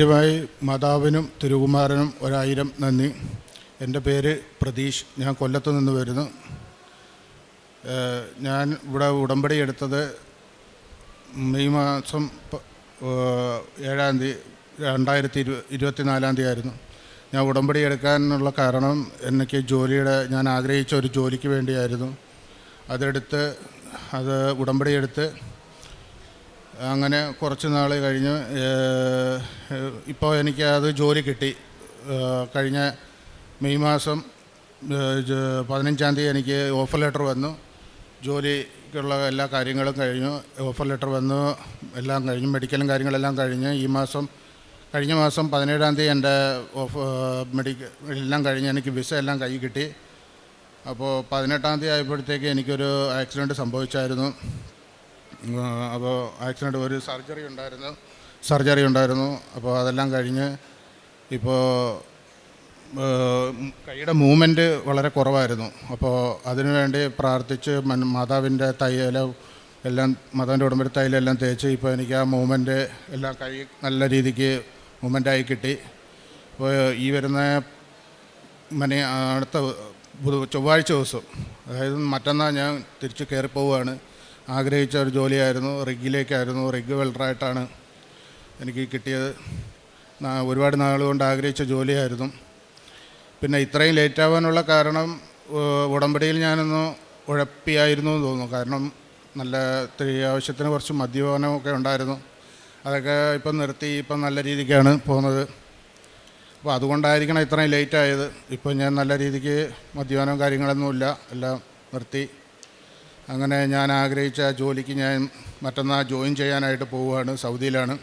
ആദ്യമായി മാതാവിനും തിരുകുമാരനും ഒരായിരം നന്ദി. എന്റെ പേര് പ്രതീഷ്. ഞാൻ കൊല്ലത്ത് നിന്ന് വരുന്നു. ഞാൻ ഇവിടെ ഉടമ്പടി എടുത്തത് മെയ് മാസം ഏഴാം തീയതി രണ്ടായിരത്തി ഇരു ഇരുപത്തിനാലാം തീയതി ആയിരുന്നു. ഞാൻ ഉടമ്പടി എടുക്കാനുള്ള കാരണം എനിക്ക് ജോലിയുടെ ഞാൻ ആഗ്രഹിച്ച ഒരു ജോലിക്ക് വേണ്ടിയായിരുന്നു. അതെടുത്ത് അത് ഉടമ്പടി എടുത്ത് അങ്ങനെ കുറച്ച് നാൾ കഴിഞ്ഞ് ഇപ്പോൾ എനിക്ക് അത് ജോലി കിട്ടി. കഴിഞ്ഞ മെയ് മാസം പതിനഞ്ചാം തീയതി എനിക്ക് ഓഫർ ലെറ്റർ വന്നു. ജോലിക്കുള്ള എല്ലാ കാര്യങ്ങളും കഴിഞ്ഞു. ഓഫർ ലെറ്റർ വന്നു എല്ലാം കഴിഞ്ഞു. മെഡിക്കലും കാര്യങ്ങളെല്ലാം കഴിഞ്ഞ് ഈ മാസം കഴിഞ്ഞ മാസം പതിനേഴാം തീയതി എന്റെ ഓഫ് മെഡിക്കൽ എല്ലാം കഴിഞ്ഞ് എനിക്ക് വിസ എല്ലാം കൈ കിട്ടി. അപ്പോൾ പതിനെട്ടാം തീയതി ആയപ്പോഴത്തേക്ക് എനിക്കൊരു ആക്സിഡന്റ് സംഭവിച്ചായിരുന്നു. അപ്പോൾ ആക്സിഡന്റ് ഒരു സർജറി ഉണ്ടായിരുന്നു. സർജറി ഉണ്ടായിരുന്നു. അപ്പോൾ അതെല്ലാം കഴിഞ്ഞ് ഇപ്പോൾ കൈയുടെ മൂവ്മെന്റ് വളരെ കുറവായിരുന്നു. അപ്പോൾ അതിനുവേണ്ടി പ്രാർത്ഥിച്ച് മാതാവിന്റെ തയ്യല എല്ലാം മാതാവിന്റെ ഉടമ്പടി തൈലെല്ലാം തേച്ച് ഇപ്പോൾ എനിക്ക് ആ മൂവ്മെന്റ് എല്ലാം കൈ നല്ല രീതിക്ക് മൂവ്മെന്റായി കിട്ടി. അപ്പോൾ ഈ വരുന്ന മനെ അടുത്ത ചൊവ്വാഴ്ച ദിവസം അതായത് മറ്റന്നാൾ ഞാൻ തിരിച്ച് കയറി പോവുകയാണ് ആഗ്രഹിച്ച ഒരു ജോലിയായിരുന്നു. റിഗിലേക്കായിരുന്നു. റിഗ് വെൽഡറായിട്ടാണ് എനിക്ക് കിട്ടിയത്. ഒരുപാട് നാളുകൊണ്ട് ആഗ്രഹിച്ച ജോലിയായിരുന്നു. പിന്നെ ഇത്രയും ലേറ്റാവാനുള്ള കാരണം ഉടമ്പടിയിൽ ഞാനൊന്ന് ഉഴപ്പിയായിരുന്നു എന്ന് തോന്നുന്നു. കാരണം നല്ല ആവശ്യത്തിന് കുറച്ച് മദ്യപാനമൊക്കെ ഉണ്ടായിരുന്നു. അതൊക്കെ ഇപ്പം നിർത്തി ഇപ്പം നല്ല രീതിക്കാണ് പോകുന്നത്. അപ്പോൾ അതുകൊണ്ടായിരിക്കണം ഇത്രയും ലേറ്റായത്. ഇപ്പോൾ ഞാൻ നല്ല രീതിക്ക് മദ്യപാനവും കാര്യങ്ങളൊന്നുമില്ല. എല്ലാം നിർത്തി. അങ്ങനെ ഞാൻ ആഗ്രഹിച്ച ജോലിക്ക് ഞാൻ മറ്റന്നാൾ ജോയിൻ ചെയ്യാനായിട്ട് പോവുകയാണ് സൗദിയിലാണ്.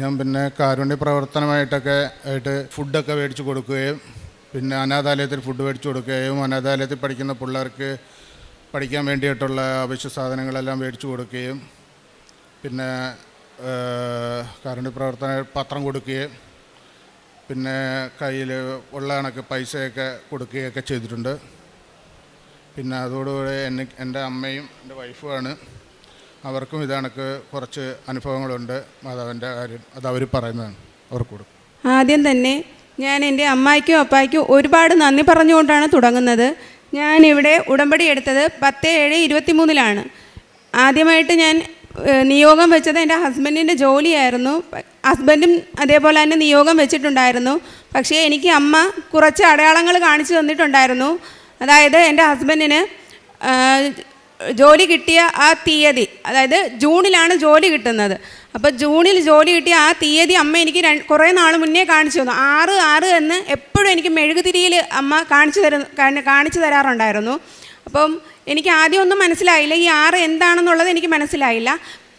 ഞാൻ പിന്നെ കാരുണ്യ പ്രവർത്തനമായിട്ടൊക്കെ ആയിട്ട് ഫുഡൊക്കെ മേടിച്ച് കൊടുക്കുകയും പിന്നെ അനാഥാലയത്തിൽ ഫുഡ് മേടിച്ച് കൊടുക്കുകയും അനാഥാലയത്തിൽ പഠിക്കുന്ന പിള്ളേർക്ക് പഠിക്കാൻ വേണ്ടിയിട്ടുള്ള അവശ്യ സാധനങ്ങളെല്ലാം മേടിച്ച് കൊടുക്കുകയും പിന്നെ കാരുണ്യ പ്രവർത്തന പത്രം കൊടുക്കുകയും പിന്നെ കയ്യിൽ ഉള്ള കണക്ക് പൈസയൊക്കെ കൊടുക്കുകയൊക്കെ ചെയ്തിട്ടുണ്ട്. പിന്നെ അതോടുകൂടെ എന്നെ എന്റെ അമ്മയും എന്റെ വൈഫുമാണ്. അവർക്കും ഇതണക്ക് കുറച്ച് അനുഭവങ്ങളുണ്ട്. മാതാവിന്റെ കാര്യം അത് അവർ പറയുന്നതാണ്. അവർക്ക് കൊടുക്കും ആദ്യം തന്നെ ഞാൻ എന്റെ അമ്മായിക്കും അപ്പായ്ക്കും ഒരുപാട് നന്ദി പറഞ്ഞുകൊണ്ടാണ് തുടങ്ങുന്നത്. ഞാനിവിടെ ഉടമ്പടി എടുത്തത് പത്ത് ഏഴ് ഇരുപത്തി മൂന്നിലാണ് ആദ്യമായിട്ട് ഞാൻ നിയോഗം വെച്ചത് എന്റെ ഹസ്ബൻഡിന്റെ ജോലിയായിരുന്നു. ഹസ്ബൻഡും അതേപോലെ തന്നെ നിയോഗം വെച്ചിട്ടുണ്ടായിരുന്നു. പക്ഷേ എനിക്ക് അമ്മ കുറച്ച് അടയാളങ്ങൾ കാണിച്ചു തന്നിട്ടുണ്ടായിരുന്നു. അതായത് എന്റെ ഹസ്ബൻഡിന് ജോലി കിട്ടിയ ആ തീയതി അതായത് ജൂണിലാണ് ജോലി കിട്ടുന്നത്. അപ്പോൾ ജൂണിൽ ജോലി കിട്ടിയ ആ തീയതി അമ്മ എനിക്ക് കുറേ നാൾ മുന്നേ കാണിച്ചു തന്നു. ആറ് ആറ് എന്ന് എപ്പോഴും എനിക്ക് മെഴുകുതിരിയിൽ അമ്മ കാണിച്ചു തരുന്നു കാണിച്ചു തരാറുണ്ടായിരുന്നു. അപ്പം എനിക്ക് ആദ്യം ഒന്നും മനസ്സിലായില്ല ഈ ആറ് എന്താണെന്നുള്ളത് എനിക്ക് മനസ്സിലായില്ല.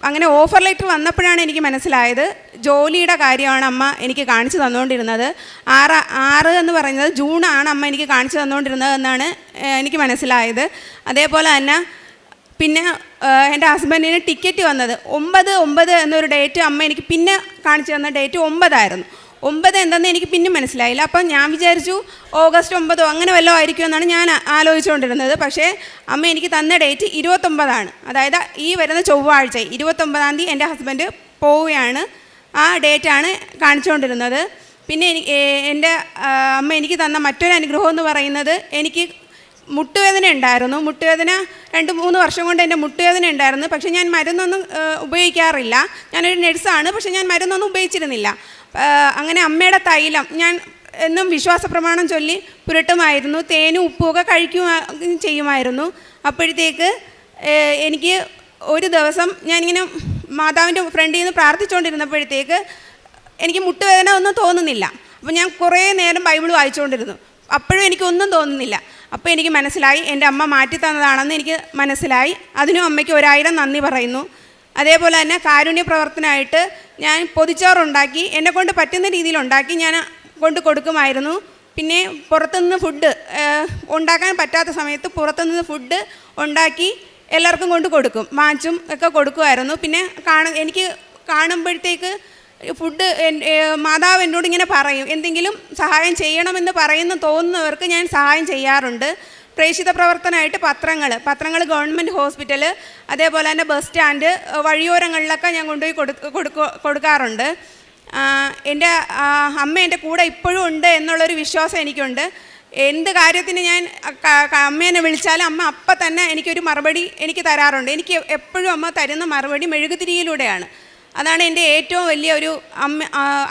അങ്ങനെ ഓഫർ ലെറ്റർ വന്നപ്പോഴാണ് എനിക്ക് മനസ്സിലായത്. ജോലിയുടെ കാര്യമാണ് അമ്മ എനിക്ക് കാണിച്ചു തന്നുകൊണ്ടിരുന്നത്. ആറ് ആറ് എന്ന് പറയുന്നത് ജൂണാണ് അമ്മ എനിക്ക് കാണിച്ചു തന്നുകൊണ്ടിരുന്നത് എന്നാണ് എനിക്ക് മനസ്സിലായത്. അതേപോലെ തന്നെ പിന്നെ എന്റെ ഹസ്ബൻഡിന് ടിക്കറ്റ് വന്നത് ഒമ്പത് ഒമ്പത് എന്നൊരു ഡേറ്റ് അമ്മ എനിക്ക് പിന്നെ കാണിച്ചു തന്ന ഡേറ്റ് ഒമ്പതായിരുന്നു. ഒമ്പത് എന്തെന്ന് എനിക്ക് പിന്നെ മനസ്സിലായില്ല. അപ്പം ഞാൻ വിചാരിച്ചു ഓഗസ്റ്റ് ഒമ്പതോ അങ്ങനെ വല്ലതും ആയിരിക്കും എന്നാണ് ഞാൻ ആലോചിച്ചുകൊണ്ടിരുന്നത്. പക്ഷേ അമ്മ എനിക്ക് തന്ന ഡേറ്റ് ഇരുപത്തൊമ്പതാണ്. അതായത് ഈ വരുന്ന ചൊവ്വാഴ്ച ഇരുപത്തൊമ്പതാം തീയതി എന്റെ ഹസ്ബൻഡ് പോവുകയാണ്. ആ ഡേറ്റ് ആണ് കാണിച്ചുകൊണ്ടിരുന്നത്. പിന്നെ എനിക്ക് എന്റെ അമ്മ എനിക്ക് തന്ന മറ്റൊരു അനുഗ്രഹം എന്ന് പറയുന്നത് എനിക്ക് മുട്ടുവേദന ഉണ്ടായിരുന്നു. മുട്ടുവേദന രണ്ട് മൂന്ന് വർഷം കൊണ്ട് എന്റെ മുട്ടുവേദന ഉണ്ടായിരുന്നു. പക്ഷേ ഞാൻ മരുന്നൊന്നും ഉപയോഗിക്കാറില്ല. ഞാനൊരു നഴ്സാണ് പക്ഷേ ഞാൻ മരുന്നൊന്നും ഉപയോഗിച്ചിരുന്നില്ല. അങ്ങനെ അമ്മയുടെ തൈലം ഞാൻ എന്നും വിശ്വാസ പ്രമാണം ചൊല്ലി പുരട്ടുമായിരുന്നു. തേനും ഉപ്പുമൊക്കെ കഴിക്കുകയും ചെയ്യുമായിരുന്നു. അപ്പോഴത്തേക്ക് എനിക്ക് ഒരു ദിവസം ഞാനിങ്ങനെ മാതാവിന്റെ ഫ്രണ്ടിൽ നിന്ന് പ്രാർത്ഥിച്ചുകൊണ്ടിരുന്നപ്പോഴത്തേക്ക് എനിക്ക് മുട്ടുവേദന ഒന്നും തോന്നുന്നില്ല. അപ്പോൾ ഞാൻ കുറേ നേരം ബൈബിൾ വായിച്ചുകൊണ്ടിരുന്നു. അപ്പോഴും എനിക്കൊന്നും തോന്നുന്നില്ല. അപ്പോൾ എനിക്ക് മനസ്സിലായി എന്റെ അമ്മ മാറ്റി തന്നതാണെന്ന് എനിക്ക് മനസ്സിലായി. അതിനും അമ്മയ്ക്ക് ഒരായിരം നന്ദി പറയുന്നു. അതേപോലെ തന്നെ കാരുണ്യ പ്രവർത്തനമായിട്ട് ഞാൻ പൊതിച്ചോറുണ്ടാക്കി എന്നെ കൊണ്ട് പറ്റുന്ന രീതിയിൽ ഉണ്ടാക്കി ഞാൻ കൊണ്ട് കൊടുക്കുമായിരുന്നു. പിന്നെ പുറത്തുനിന്ന് ഫുഡ് ഉണ്ടാക്കാൻ പറ്റാത്ത സമയത്ത് പുറത്തുനിന്ന് ഫുഡ് ഉണ്ടാക്കി എല്ലാവർക്കും കൊണ്ട് കൊടുക്കും. മാച്ചും ഒക്കെ കൊടുക്കുമായിരുന്നു. പിന്നെ കാണ എനിക്ക് കാണുമ്പോഴത്തേക്ക് ഫുഡ് മാതാവ് എന്നോട് ഇങ്ങനെ പറയും എന്തെങ്കിലും സഹായം ചെയ്യണമെന്ന് പറയുന്ന തോന്നുന്നവർക്ക് ഞാൻ സഹായം ചെയ്യാറുണ്ട്. പ്രേക്ഷിത പ്രവർത്തനമായിട്ട് പത്രങ്ങൾ പത്രങ്ങൾ ഗവൺമെന്റ് ഹോസ്പിറ്റൽ അതേപോലെ തന്നെ ബസ് സ്റ്റാൻഡ് വഴിയോരങ്ങളിലൊക്കെ ഞാൻ കൊണ്ടുപോയി കൊടുക്ക കൊടുക്ക- കൊടുക്കാറുണ്ട്. എന്റെ അമ്മ എന്റെ കൂടെ ഇപ്പോഴും ഉണ്ട് എന്നുള്ളൊരു വിശ്വാസം എനിക്കുണ്ട്. എന്ത് കാര്യത്തിന് ഞാൻ അമ്മേനെ വിളിച്ചാലും അമ്മ അപ്പം തന്നെ എനിക്കൊരു മറുപടി എനിക്ക് തരാറുണ്ട്. എനിക്ക് എപ്പോഴും അമ്മ തരുന്ന മറുപടി മെഴുകുതിരിയിലൂടെയാണ്. അതാണ് എന്റെ ഏറ്റവും വലിയ ഒരു അമ്മ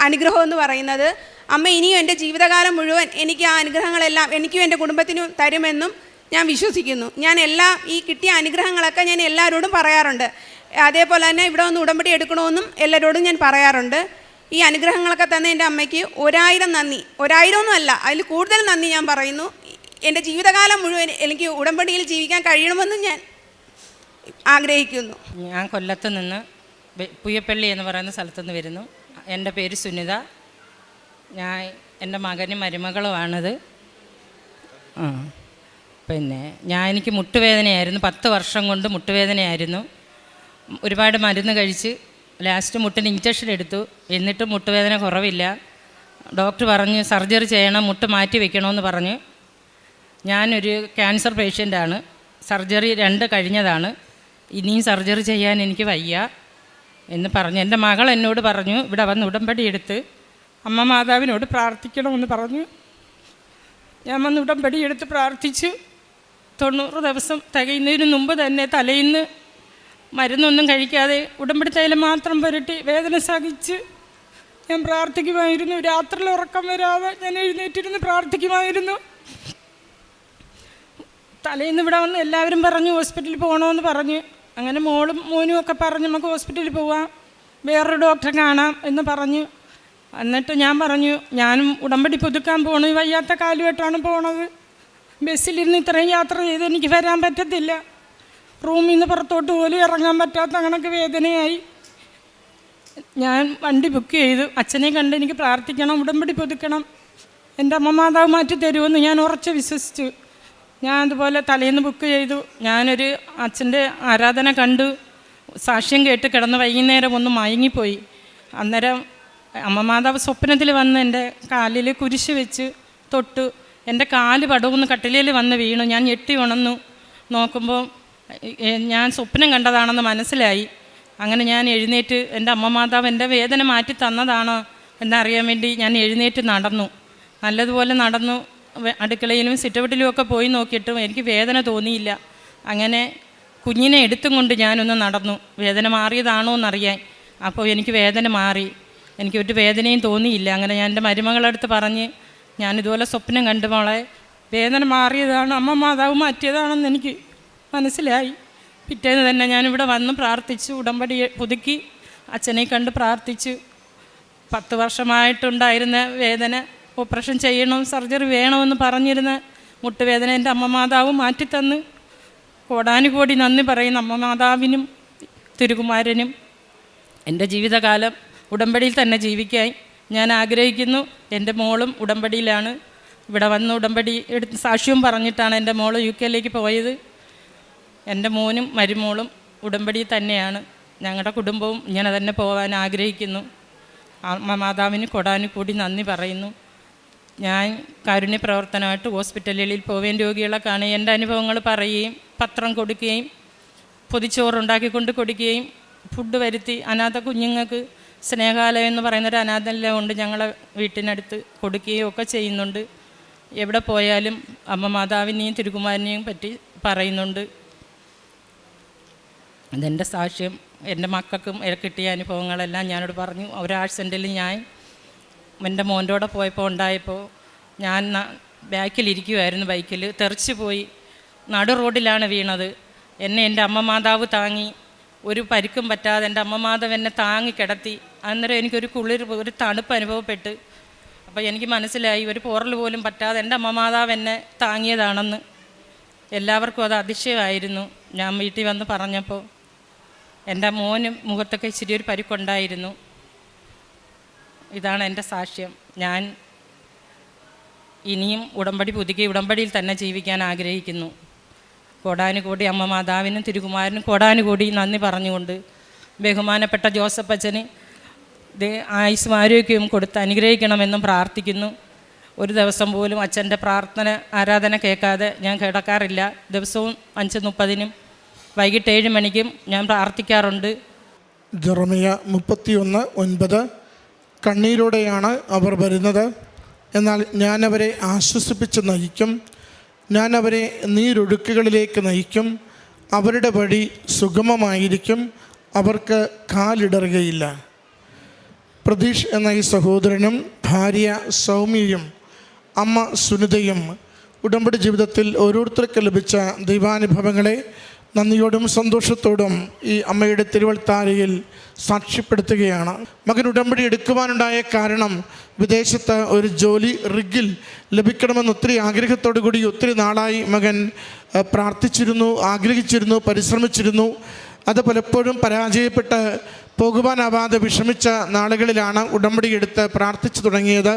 അനുഗ്രഹം എന്ന് പറയുന്നത്. അമ്മ ഇനിയും എന്റെ ജീവിതകാലം മുഴുവൻ എനിക്ക് ആ അനുഗ്രഹങ്ങളെല്ലാം എനിക്കും എന്റെ കുടുംബത്തിനും തരുമെന്നും ഞാൻ വിശ്വസിക്കുന്നു. ഞാൻ എല്ലാ ഈ കിട്ടിയ അനുഗ്രഹങ്ങളൊക്കെ ഞാൻ എല്ലാവരോടും പറയാറുണ്ട്. അതേപോലെ തന്നെ ഇവിടെ ഒന്ന് ഉടമ്പടി എടുക്കണമെന്നും എല്ലാവരോടും ഞാൻ പറയാറുണ്ട്. ഈ അനുഗ്രഹങ്ങളൊക്കെ തന്നെ എന്റെ അമ്മയ്ക്ക് ഒരായിരം നന്ദി. ഒരായിരം ഒന്നും അല്ല അതിൽ കൂടുതൽ നന്ദി ഞാൻ പറയുന്നു. എന്റെ ജീവിതകാലം മുഴുവൻ എനിക്ക് ഉടമ്പടിയിൽ ജീവിക്കാൻ കഴിയണമെന്ന് ഞാൻ ആഗ്രഹിക്കുന്നു. ഞാൻ കൊല്ലത്ത് നിന്ന് പുയ്യപ്പള്ളി എന്ന് പറയുന്ന സ്ഥലത്തു നിന്ന് വരുന്നു. എന്റെ പേര് സുനിത. ഞാൻ എന്റെ മകനും മരുമകളുമാണിത്. പിന്നെ ഞാൻ എനിക്ക് മുട്ടുവേദനയായിരുന്നു. പത്ത് വർഷം കൊണ്ട് മുട്ടുവേദനയായിരുന്നു. ഒരുപാട് മരുന്ന് കഴിച്ച് ലാസ്റ്റ് മുട്ടിന് ഇഞ്ചക്ഷൻ എടുത്തു. എന്നിട്ടും മുട്ടുവേദന കുറവില്ല. ഡോക്ടർ പറഞ്ഞ് സർജറി ചെയ്യണം മുട്ട് മാറ്റി വെക്കണമെന്ന് പറഞ്ഞ്. ഞാനൊരു ക്യാൻസർ പേഷ്യന്റാണ്. സർജറി രണ്ട് കഴിഞ്ഞതാണ്. ഇനിയും സർജറി ചെയ്യാൻ എനിക്ക് വയ്യ. എന്ന് പറഞ്ഞു. എന്റെ മകൾ എന്നോട് പറഞ്ഞു ഇവിടെ വന്ന് ഉടമ്പടി എടുത്ത് അമ്മ മാതാവിനോട് പ്രാർത്ഥിക്കണമെന്ന് പറഞ്ഞു. ഞാൻ വന്ന് ഉടമ്പടി എടുത്ത് പ്രാർത്ഥിച്ചു. തൊണ്ണൂറ് ദിവസം തികയുന്നതിന് മുമ്പ് തന്നെ തലേന്ന് മരുന്നൊന്നും കഴിക്കാതെ ഉടമ്പടിത്തൈലം മാത്രം പുരട്ടി വേദന സഹിച്ച് ഞാൻ പ്രാർത്ഥിക്കുമായിരുന്നു. രാത്രിയിൽ ഉറക്കം വരാതെ ഞാൻ എഴുന്നേറ്റിരുന്ന് പ്രാർത്ഥിക്കുമായിരുന്നു. തലേന്ന് ഇവിടെ വന്ന് എല്ലാവരും പറഞ്ഞു ഹോസ്പിറ്റലിൽ പോകണമെന്ന് പറഞ്ഞു. അങ്ങനെ മോളും മോനും ഒക്കെ പറഞ്ഞു നമുക്ക് ഹോസ്പിറ്റലിൽ പോവാം. വേറൊരു ഡോക്ടറെ കാണാം എന്ന് പറഞ്ഞു. എന്നിട്ട് ഞാൻ പറഞ്ഞു ഞാനും ഉടമ്പടി പുതുക്കാൻ ഈ വയ്യാത്ത കാലുമായിട്ടാണ് പോണത്. ബസ്സിലിരുന്ന് ഇത്രയും യാത്ര ചെയ്ത് എനിക്ക് വരാൻ പറ്റത്തില്ല. റൂമിൽ നിന്ന് പുറത്തോട്ട് പോലും ഇറങ്ങാൻ പറ്റാത്ത കണക്ക് വേദനയായി. ഞാൻ വണ്ടി ബുക്ക് ചെയ്തു. അച്ഛനെ കണ്ട് എനിക്ക് പ്രാർത്ഥിക്കണം ഉടമ്പടി പുതുക്കണം. എന്റെ അമ്മ മാതാവ് മാറ്റി തരുമെന്ന് ഞാൻ ഉറച്ച് വിശ്വസിച്ചു. ഞാൻ അതുപോലെ തലേന്ന് ബുക്ക് ചെയ്തു. ഞാനൊരു അച്ഛന്റെ ആരാധന കണ്ടു. സാക്ഷ്യം കേട്ട് കിടന്ന് വൈകുന്നേരം ഒന്ന് മയങ്ങിപ്പോയി. അന്നേരം അമ്മ മാതാവ് സ്വപ്നത്തിൽ വന്ന് എന്റെ കാലിൽ കുരിശ് വെച്ച് തൊട്ടു. എന്റെ കാൽ പടവുന്ന് കട്ടിലയിൽ വന്ന് വീണു. ഞാൻ ഞെട്ടി ഉണന്നു നോക്കുമ്പോൾ ഞാൻ സ്വപ്നം കണ്ടതാണെന്ന് മനസ്സിലായി. അങ്ങനെ ഞാൻ എഴുന്നേറ്റ് എന്റെ അമ്മ മാതാവ് എന്റെ വേദന മാറ്റി തന്നതാണ് എന്നറിയാൻ വേണ്ടി ഞാൻ എഴുന്നേറ്റ് നടന്നു. നല്ലതുപോലെ നടന്നു. അടുക്കളയിലും സിറ്റൗട്ടിലും ഒക്കെ പോയി നോക്കിയിട്ടും എനിക്ക് വേദന തോന്നിയില്ല. അങ്ങനെ കുഞ്ഞിനെ എടുത്തും കൊണ്ട് ഞാനൊന്ന് നടന്നു. വേദന മാറിയതാണോ എന്നറിയാൻ. അപ്പോൾ എനിക്ക് വേദന മാറി. എനിക്ക് ഒരു വേദനയും തോന്നിയില്ല. അങ്ങനെ ഞാൻ എന്റെ മരുമകളടുത്ത് പറഞ്ഞ് ഞാനിതുപോലെ സ്വപ്നം കണ്ടു മോളെ വേദന മാറിയതാണ് അമ്മ മാതാവ് മാറ്റിയതാണെന്ന് എനിക്ക് മനസ്സിലായി. പിറ്റേന്ന് തന്നെ ഞാനിവിടെ വന്ന് പ്രാർത്ഥിച്ചു ഉടമ്പടി പുതുക്കി അച്ഛനെ കണ്ട് പ്രാർത്ഥിച്ചു. പത്ത് വർഷമായിട്ടുണ്ടായിരുന്ന വേദന ഓപ്പറേഷൻ ചെയ്യണം സർജറി വേണമെന്ന് പറഞ്ഞിരുന്ന മുട്ടുവേദന എന്റെ അമ്മ മാതാവ് മാറ്റിത്തന്ന്. കോടാനുകോടി നന്ദി പറയുന്ന അമ്മ മാതാവിനും തിരുകുമാരനും. എന്റെ ജീവിതകാലം ഉടമ്പടിയിൽ തന്നെ ജീവിക്കാൻ ഞാൻ ആഗ്രഹിക്കുന്നു. എന്റെ മോളും ഉടമ്പടിയിലാണ്. ഇവിടെ വന്ന് ഉടമ്പടി എടുത്ത് സാക്ഷ്യവും പറഞ്ഞിട്ടാണ് എന്റെ മോൾ യു കെയിലേക്ക് പോയത്. എന്റെ മോനും മരുമോളും ഉടമ്പടി തന്നെയാണ്. ഞങ്ങളുടെ കുടുംബവും ഇങ്ങനെ തന്നെ പോകാൻ ആഗ്രഹിക്കുന്നു. മാതാവിന് കൊടാനും കൂടി നന്ദി പറയുന്നു. ഞാൻ കാരുണ്യ പ്രവർത്തനമായിട്ട് ഹോസ്പിറ്റലുകളിൽ പോവേണ്ട രോഗികളെ കാണുകയും എന്റെ അനുഭവങ്ങൾ പറയുകയും പത്രം കൊടുക്കുകയും പൊതിച്ചോറുണ്ടാക്കിക്കൊണ്ട് കൊടുക്കുകയും ഫുഡ് വരുത്തി അനാഥ കുഞ്ഞുങ്ങൾക്ക് സ്നേഹാലയം എന്ന് പറയുന്നൊരു അനാഥാലയം ഉണ്ട് ഞങ്ങളെ വീട്ടിനടുത്ത് കൊടുക്കുകയും ഒക്കെ ചെയ്യുന്നുണ്ട്. എവിടെ പോയാലും അമ്മ മാതാവിനെയും തിരുകുമാരനെയും പറ്റി പറയുന്നുണ്ട്. അതെന്റെ സാക്ഷ്യം. എന്റെ മക്കൾക്കും കിട്ടിയ അനുഭവങ്ങളെല്ലാം ഞാനോട് പറഞ്ഞു. ഒരാഴ്ചന്റെയിൽ ഞാൻ എന്റെ മോന്റെ കൂടെ പോയപ്പോൾ ഉണ്ടായപ്പോൾ ഞാൻ ബാക്കിലിരിക്കുമായിരുന്നു ബൈക്കിൽ. തെറിച്ച് പോയി. നടു റോഡിലാണ് വീണത്. എന്നെ എന്റെ അമ്മ മാതാവ് താങ്ങി. ഒരു പരിക്കും പറ്റാതെ എന്റെ അമ്മ മാതാവ് എന്നെ താങ്ങി കിടത്തി. അന്നേരം എനിക്കൊരു കുളിർ ഒരു തണുപ്പ് അനുഭവപ്പെട്ട്. അപ്പോൾ എനിക്ക് മനസ്സിലായി ഒരു പോറൽ പോലും പറ്റാതെ എന്റെ അമ്മ മാതാവ് എന്നെ താങ്ങിയതാണെന്ന്. എല്ലാവർക്കും അത് അതിശയമായിരുന്നു. ഞാൻ വീട്ടിൽ വന്ന് പറഞ്ഞപ്പോൾ എന്റെ മോനും മുഖത്തൊക്കെ ഇച്ചിരി ഒരു പരിക്കുണ്ടായിരുന്നു. ഇതാണ് എന്റെ സാക്ഷ്യം. ഞാൻ ഇനിയും ഉടമ്പടി പുതുക്കി ഉടമ്പടിയിൽ തന്നെ ജീവിക്കാൻ ആഗ്രഹിക്കുന്നു. കോടാനുകൂടി അമ്മ മാതാവിനും തിരുകുമാരനും കോടാനുകൂടി നന്ദി പറഞ്ഞുകൊണ്ട് ബഹുമാനപ്പെട്ട ജോസഫ് അച്ഛന് ആയുസ്സും ആരോഗ്യവും കൊടുത്ത് അനുഗ്രഹിക്കണമെന്നും പ്രാർത്ഥിക്കുന്നു. ഒരു ദിവസം പോലും അച്ഛന്റെ പ്രാർത്ഥന ആരാധന കേൾക്കാതെ ഞാൻ കിടക്കാറില്ല. ദിവസവും അഞ്ച് മുപ്പതിനും വൈകിട്ട് ഏഴ് മണിക്കും ഞാൻ പ്രാർത്ഥിക്കാറുണ്ട്. ജെറമിയ മുപ്പത്തിയൊന്ന് ഒൻപത് കണ്ണീരോടെയാണ് അവർ വരുന്നത്. എന്നാൽ ഞാനവരെ ആശ്വസിപ്പിച്ച് നയിക്കും. ഞാനവരെ നീരൊഴുക്കുകളിലേക്ക് നയിക്കും. അവരുടെ വഴി സുഗമമായിരിക്കും. അവർക്ക് കാലിടറുകയില്ല. പ്രതീഷ് എന്ന ഈ സഹോദരനും ഭാര്യ സൗമ്യയും അമ്മ സുനിതയും ഉടമ്പടി ജീവിതത്തിൽ ഓരോരുത്തർക്ക് ലഭിച്ച ദൈവാനുഭവങ്ങളെ നന്ദിയോടും സന്തോഷത്തോടും ഈ അമ്മയുടെ തിരുവൾത്താരയിൽ സാക്ഷ്യപ്പെടുത്തുകയാണ്. മകൻ ഉടമ്പടി എടുക്കുവാനുണ്ടായ കാരണം വിദേശത്ത് ഒരു ജോലി റിഗിൽ ലഭിക്കണമെന്ന് ഒത്തിരി ആഗ്രഹത്തോടു കൂടി ഒത്തിരി നാളായി മകൻ പ്രാർത്ഥിച്ചിരുന്നു ആഗ്രഹിച്ചിരുന്നു പരിശ്രമിച്ചിരുന്നു. അത് പലപ്പോഴും പരാജയപ്പെട്ട് പോകുവാനാവാതെ വിഷമിച്ച നാളുകളിലാണ് ഉടമ്പടി എടുത്ത് പ്രാർത്ഥിച്ചു തുടങ്ങിയത്.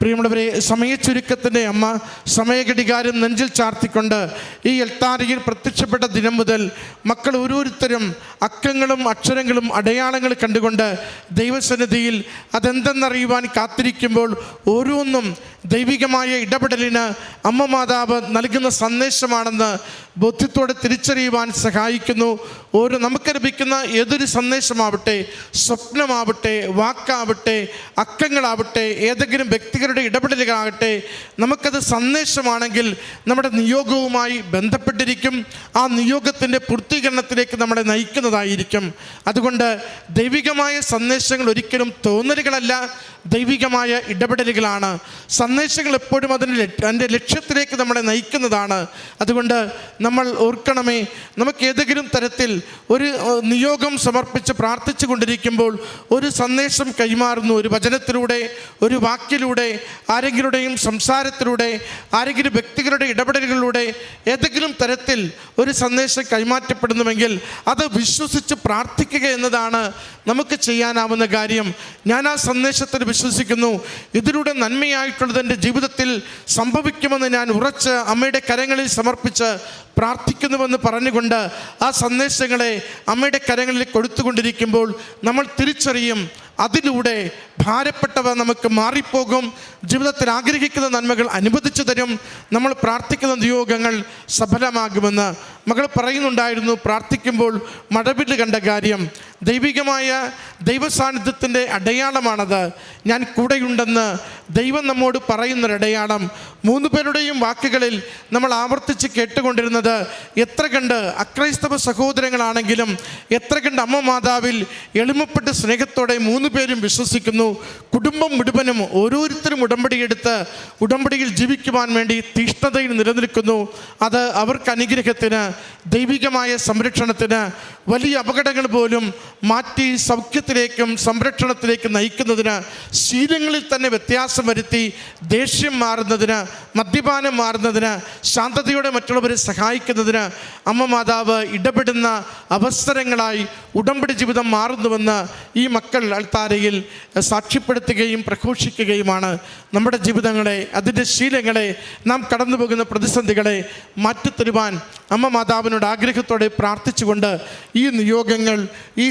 പ്രിയമുള്ളവരെ സമയച്ചുരുക്കത്തിന്റെ അമ്മ സമയഘടികാരം നെഞ്ചിൽ ചാർത്തിക്കൊണ്ട് ഈ എൽത്താരിയിൽ പ്രത്യക്ഷപ്പെട്ട ദിനം മുതൽ മക്കൾ ഓരോരുത്തരും അക്കങ്ങളും അക്ഷരങ്ങളും അടയാളങ്ങൾ കണ്ടുകൊണ്ട് ദൈവസന്നിധിയിൽ അതെന്തെന്നറിയുവാൻ കാത്തിരിക്കുമ്പോൾ ഓരോന്നും ദൈവികമായ ഇടപെടലിന് അമ്മ മാതാവ് നൽകുന്ന സന്ദേശമാണെന്ന് ബോധ്യത്തോടെ തിരിച്ചറിയുവാൻ സഹായിക്കുന്നു. ഓരോ നമുക്ക് ലഭിക്കുന്ന ഏതൊരു സന്ദേശമാവട്ടെ സ്വപ്നമാവട്ടെ വാക്കാവട്ടെ അക്കങ്ങളാവട്ടെ ഏതെങ്കിലും വ്യക്തികളുടെ ഇടപെടലുകളാകട്ടെ നമുക്കത് സന്ദേശമാണെങ്കിൽ നമ്മുടെ നിയോഗവുമായി ബന്ധപ്പെട്ടിരിക്കും. ആ നിയോഗത്തിന്റെ പൂർത്തീകരണത്തിലേക്ക് നമ്മളെ നയിക്കുന്നതായിരിക്കും. അതുകൊണ്ട് ദൈവികമായ സന്ദേശങ്ങൾ ഒരിക്കലും തോന്നലുകളല്ല. ദൈവികമായ ഇടപെടലുകളാണ്. സന്ദേശങ്ങൾ എപ്പോഴും അതിന്റെ അതിന്റെ ലക്ഷ്യത്തിലേക്ക് നമ്മളെ നയിക്കുന്നതാണ്. അതുകൊണ്ട് നമ്മൾ ഓർക്കണമേ നമുക്ക് ഏതെങ്കിലും തരത്തിൽ ഒരു നിയോഗം സമർപ്പിച്ച് പ്രാർത്ഥിച്ചു കൊണ്ടിരിക്കുമ്പോൾ ഒരു സന്ദേശം കൈമാറുന്നു. ഒരു വചനത്തിലൂടെ ഒരു വാക്കിലൂടെ ആരെങ്കിലുടെയും സംസാരത്തിലൂടെ ആരെങ്കിലും വ്യക്തികളുടെ ഇടപെടലുകളിലൂടെ ഏതെങ്കിലും തരത്തിൽ ഒരു സന്ദേശം കൈമാറ്റപ്പെടുന്നുവെങ്കിൽ അത് വിശ്വസിച്ച് പ്രാർത്ഥിക്കുക എന്നതാണ് നമുക്ക് ചെയ്യാനാവുന്ന കാര്യം. ഞാൻ ആ സന്ദേശത്തിൽ വിശ്വസിക്കുന്നു. ഇതിലൂടെ നന്മയായിട്ടുള്ളത് എന്റെ ജീവിതത്തിൽ സംഭവിക്കുമെന്ന് ഞാൻ ഉറച്ച് അമ്മയുടെ കരങ്ങളിൽ സമർപ്പിച്ച് പ്രാർത്ഥിക്കുന്നുവെന്ന് പറഞ്ഞുകൊണ്ട് ആ സന്ദേശങ്ങളെ അമ്മയുടെ കരങ്ങളിൽ കൊടുത്തുകൊണ്ടിരിക്കുമ്പോൾ നമ്മൾ തിരിച്ചറിയും അതിലൂടെ ഭാരപ്പെട്ടവ നമുക്ക് മാറിപ്പോകും. ജീവിതത്തിൽ ആഗ്രഹിക്കുന്ന നന്മകൾ അനുവദിച്ചു തരും. നമ്മൾ പ്രാർത്ഥിക്കുന്ന നിയോഗങ്ങൾ സഫലമാകുമെന്ന് മകൾ പറയുന്നുണ്ടായിരുന്നു. പ്രാർത്ഥിക്കുമ്പോൾ മഴവില്ല് കണ്ട കാര്യം ദൈവികമായ ദൈവസാന്നിധ്യത്തിന്റെ അടയാളമാണത്. ഞാൻ കൂടെയുണ്ടെന്ന് ദൈവം നമ്മോട് പറയുന്നൊരടയാളം. മൂന്ന് പേരുടെയും വാക്കുകളിൽ നമ്മൾ ആവർത്തിച്ച് കേട്ടുകൊണ്ടിരുന്നത് എത്ര കണ്ട് അക്രൈസ്തവ സഹോദരങ്ങളാണെങ്കിലും എത്ര കണ്ട് അമ്മ മാതാവിൽ എളിമപ്പെട്ട സ്നേഹത്തോടെ മൂന്ന് പേരും വിശ്വസിക്കുന്നു. കുടുംബം മുഴുവനും ഓരോരുത്തരും ഉടമ്പടിയെടുത്ത് ഉടമ്പടിയിൽ ജീവിക്കുവാൻ വേണ്ടി തീഷ്ണതയിൽ നിലനിൽക്കുന്നു. അത് അവർക്ക് അനുഗ്രഹത്തിന് ദൈവികമായ സംരക്ഷണത്തിന് വലിയ അപകടങ്ങൾ പോലും മാറ്റി സൗഖ്യത്തിലേക്കും സംരക്ഷണത്തിലേക്കും നയിക്കുന്നതിന് ശീലങ്ങളിൽ തന്നെ വ്യത്യാസം വരുത്തി ദേഷ്യം മാറുന്നതിന് മദ്യപാനം മാറുന്നതിന് ശാന്തതയോടെ മറ്റുള്ളവരെ സഹായിക്കുന്നതിന് അമ്മ മാതാവ് ഇടപെടുന്ന അവസരങ്ങളായി ഉടമ്പടി ജീവിതം മാറുന്നുവെന്ന് ഈ മക്കൾ അൾത്താരയിൽ സാക്ഷ്യപ്പെടുത്തുകയും പ്രഘോഷിക്കുകയുമാണ്. നമ്മുടെ ജീവിതങ്ങളെ അതിന്റെ ശീലങ്ങളെ നാം കടന്നു പോകുന്ന പ്രതിസന്ധികളെ മാറ്റിത്തരുവാൻ അമ്മ മാതാവിനോട് ആഗ്രഹത്തോടെ പ്രാർത്ഥിച്ചുകൊണ്ട് ഈ നിയോഗങ്ങൾ ഈ